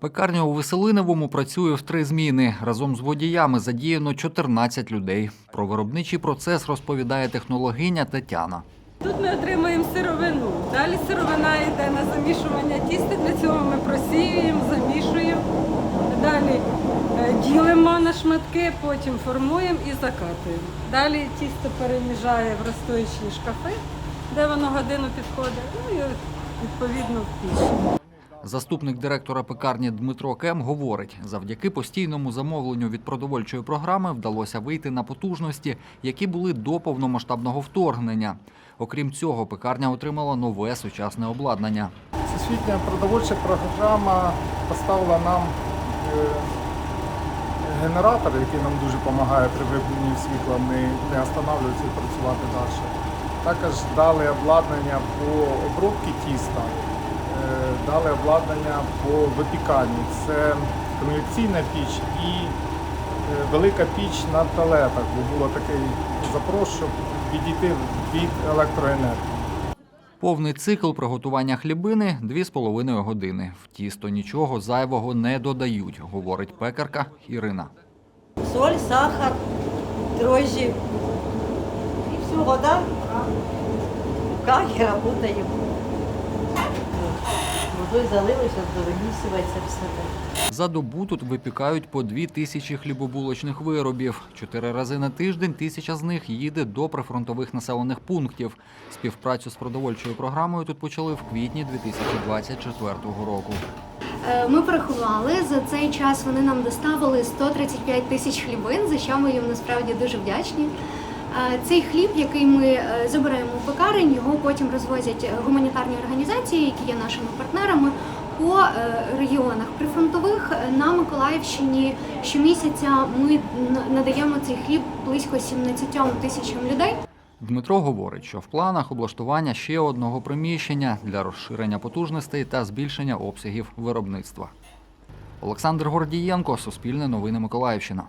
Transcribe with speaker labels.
Speaker 1: Пекарня у Веселиневому працює в три зміни. Разом з водіями задіяно 14 людей. Про виробничий процес розповідає технологиня Тетяна.
Speaker 2: Тут ми отримуємо сировину. Далі сировина йде на замішування тіста. Для цього ми просіюємо, замішуємо. Далі е, ділимо на шматки, потім формуємо і закатуємо. Далі тісто переміжає в розстоячі шкафи, де воно годину підходить. Ну і відповідно в піч.
Speaker 1: Заступник директора пекарні Дмитро Кем говорить, завдяки постійному замовленню від продовольчої програми вдалося вийти на потужності, які були до повномасштабного вторгнення. Окрім цього, пекарня отримала нове сучасне обладнання.
Speaker 3: Всесвітня продовольча програма поставила нам е, генератор, який нам дуже допомагає при вимкненні світла, не, не останавливатися працювати далі. Також дали обладнання по обробці тіста, е, дали обладнання по випіканні. Це конвекційна піч і е, велика піч на пелетах, бо було такий запрос, щоб відійти від електроенергії.
Speaker 1: Повний цикл приготування хлібини 2,5 години. В тісто нічого зайвого не додають, говорить пекарка Ірина.
Speaker 4: соль, сахар, дрожжи. И все, вода. И работаем. Водой залили, сейчас вимісюється все так.
Speaker 1: За добу тут випікають по дві тисячі хлібобулочних виробів. Чотири рази на тиждень тисяча з них їде до прифронтових населених пунктів. Співпрацю з продовольчою програмою тут почали в квітні 2024 року.
Speaker 5: Е, Ми порахували за цей час. Вони нам доставили 135 тисяч хлібин, за що ми їм насправді дуже вдячні. Е, Цей хліб, який ми е, забираємо у пекарень, його потім розвозять гуманітарні організації, які є нашими партнерами по е, регіонах прифронтових Е, на Миколаївщині. Щомісяця ми надаємо цей хліб близько 17 тисячам людей.
Speaker 1: Дмитро говорить, що в планах облаштування ще одного приміщення для розширення потужностей та збільшення обсягів виробництва. Олександр Гордієнко, Суспільне новини Миколаївщина.